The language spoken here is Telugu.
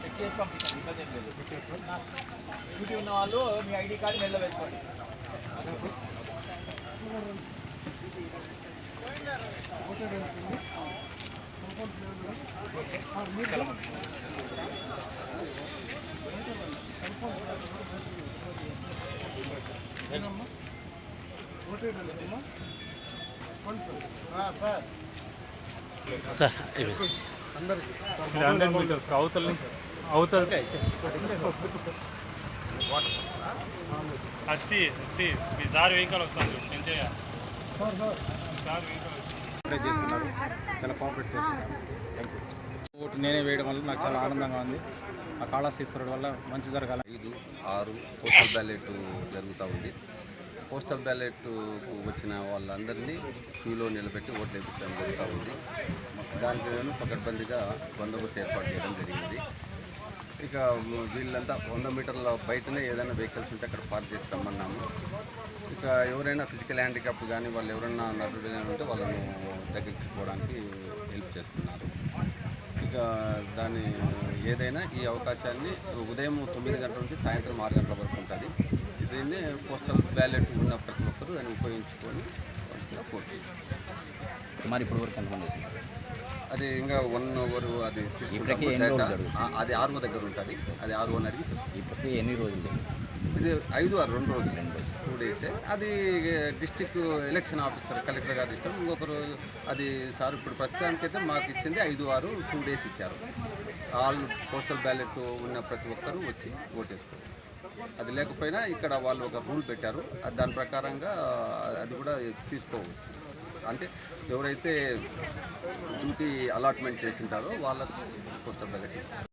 చెక్ చేసి పంపించండి ఇబ్బంది ఏం లేదు డ్యూటీ ఉన్న వాళ్ళు మీ ఐడి కార్డు మెల్ల వేసుకోండి ఏంటమ్మా సార్ హండ్రెడ్ మీటర్స్ అవతల అవతల అత్తి అత్తి మీ సార్ వెహికల్ వస్తుంది చెంచయ్య సార్ వెహికల్ చేస్తున్నారు. చాలా కోఆపరేట్ చేస్తున్నారు. ఓటు నేనే వేయడం వల్ల నాకు చాలా ఆనందంగా ఉంది. ఆ కాళాస్తీశ్వరుడు వల్ల మంచి జరగాలి. ఐదు ఆరు పోస్టల్ బ్యాలెట్ జరుగుతూ ఉంది. పోస్టల్ బ్యాలెట్ వచ్చిన వాళ్ళందరినీ క్యూలో నిలబెట్టి ఓట్లు వేపించడం జరుగుతూ ఉంది. దానికి పకడ్బందీగా బందోబస్తు ఏర్పాటు చేయడం జరిగింది. ఇక వీళ్ళంతా వంద మీటర్ల బయటనే ఏదైనా వెహికల్స్ ఉంటే అక్కడ పార్క్ చేసి రమ్మన్నాము. ఇక ఎవరైనా ఫిజికల్ హ్యాండిక్యాప్ కానీ వాళ్ళు ఎవరైనా నటుడు కానీ ఉంటే వాళ్ళను దగ్గర తీసుకోవడానికి హెల్ప్ చేస్తున్నారు. ఇక దాని ఏదైనా ఈ అవకాశాన్ని ఉదయం తొమ్మిది గంటల నుంచి సాయంత్రం ఆరు గంటల వరకు ఉంటుంది. దీన్ని పోస్టల్ బ్యాలెట్ ఉన్న ప్రతి ఒక్కరూ దాన్ని ఉపయోగించుకొని వలసిందిగా కోరుతున్నాను మరి ఇప్పుడు వరకు ఎంతమంది అది ఇంకా వన్ అవర్ అది అది ఆర్ఓ దగ్గర ఉంటుంది. అది ఆర్ఓ అని అడిగి చెప్తాను ప్రక్రియ ఎన్ని రోజులు? ఇది ఐదు ఆరు రెండు రోజులు. టూ డేసే అది డిస్టిక్ ఎలక్షన్ ఆఫీసర్ కలెక్టర్ గారు ఇష్టం. ఇంకొకరు అది సార్ ఇప్పుడు ప్రస్తుతానికైతే మాకు ఇచ్చింది ఐదు ఆరు టూ డేస్ ఇచ్చారు. ఆల్ పోస్టల్ బ్యాలెట్ ఉన్న ప్రతి ఒక్కరూ వచ్చి ఓటేసుకోవచ్చు అది లేకపోయినా ఇక్కడ వాళ్ళు ఒక రూల్ పెట్టారు. అది దాని ప్రకారంగా అది కూడా తీసుకోవచ్చు. అంటే ఎవరైతే డ్యూటీ అలాట్మెంట్ చేసింటారో వాళ్ళకు పుస్తకం బ్యాలెట్ ఇస్తారు.